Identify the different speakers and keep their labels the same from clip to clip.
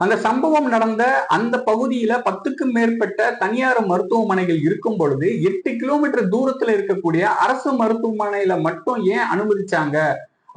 Speaker 1: அந்த சம்பவம் நடந்த அந்த பகுதியில பத்துக்கும் மேற்பட்ட தனியார் மருத்துவமனைகள் இருக்கும் பொழுது எட்டு கிலோமீட்டர் தூரத்துல இருக்கக்கூடிய அரசு மருத்துவமனையில மட்டும் ஏன் அனுமதிச்சாங்க?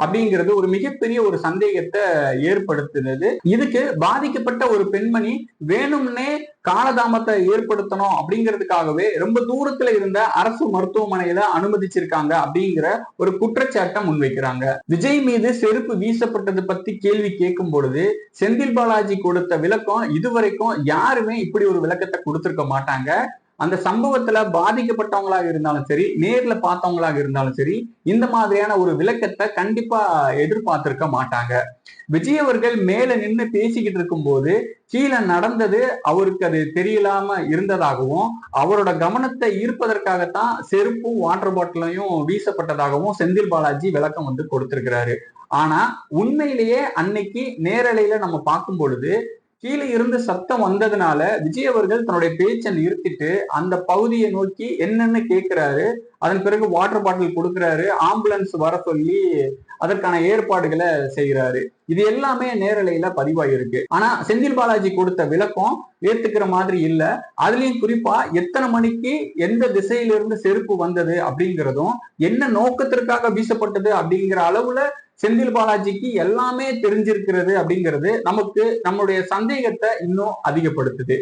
Speaker 1: அப்படிங்கிறது ஒரு மிகப்பெரிய ஒரு சந்தேகத்தை ஏற்படுத்துனது இதுக்கு பாதிக்கப்பட்ட ஒரு பெண்மணி வேணும்னே காலதாமத்தை ஏற்படுத்தணும் அப்படிங்கிறதுக்காகவே ரொம்ப தூரத்துல இருந்த அரசு மருத்துவமனையில அனுமதிச்சிருக்காங்க அப்படிங்கிற ஒரு குற்றச்சாட்டை முன்வைக்கிறாங்க. விஜய் மீது செருப்பு வீசப்பட்டது பத்தி கேள்வி கேட்கும் பொழுது செந்தில் பாலாஜி கொடுத்த விளக்கம் இதுவரைக்கும் யாருமே இப்படி ஒரு விளக்கத்தை கொடுத்திருக்க மாட்டாங்க. அந்த சம்பவத்துல பாதிக்கப்பட்டவங்களாக இருந்தாலும் சரி நேர்ல பார்த்தவங்களாக இருந்தாலும் சரி இந்த மாதிரியான ஒரு விளக்கத்தை கண்டிப்பா எதிர்பார்த்திருக்க மாட்டாங்க. விஜய் அவர்கள் மேல நின்று பேசிக்கிட்டு இருக்கும்போது கீழே நடந்தது அவருக்கு அது தெரியலாம இருந்ததாகவும் அவரோட கவனத்தை ஈர்ப்பதற்காகத்தான் செருப்பும் வாட்டர் பாட்டிலையும் வீசப்பட்டதாகவும் செந்தில் பாலாஜி விளக்கம் வந்து கொடுத்திருக்கிறாரு. ஆனா உண்மையிலேயே அன்னைக்கு நேரலையில நம்ம பார்க்கும் பொழுது கீழே இருந்து சத்தம் வந்ததுனால விஜய் அவர்கள் தன்னுடைய பேச்சை நிறுத்திட்டு அந்த பகுதியை நோக்கி என்னன்னு கேட்கிறாரு அதன் பிறகு வாட்டர் பாட்டில் கொடுக்குறாரு ஆம்புலன்ஸ் வர சொல்லி அதற்கான ஏற்பாடுகளை செய்கிறாரு. இது எல்லாமே நேரலையில பதிவாயிருக்கு. ஆனா செந்தில் பாலாஜி கொடுத்த விளக்கம் ஏத்துக்கிற மாதிரி இல்ல. அதுலயும் குறிப்பா எத்தனை மணிக்கு எந்த திசையிலிருந்து செருப்பு வந்தது அப்படிங்கிறதும் என்ன நோக்கத்திற்காக வீசப்பட்டது அப்படிங்கிற அளவுல செந்தில் பாலாஜிக்கு எல்லாமே தெரிஞ்சிருக்கிறது அப்படிங்கிறது நமக்கு நம்மளுடைய சந்தேகத்தை இன்னும் அதிகப்படுத்துது.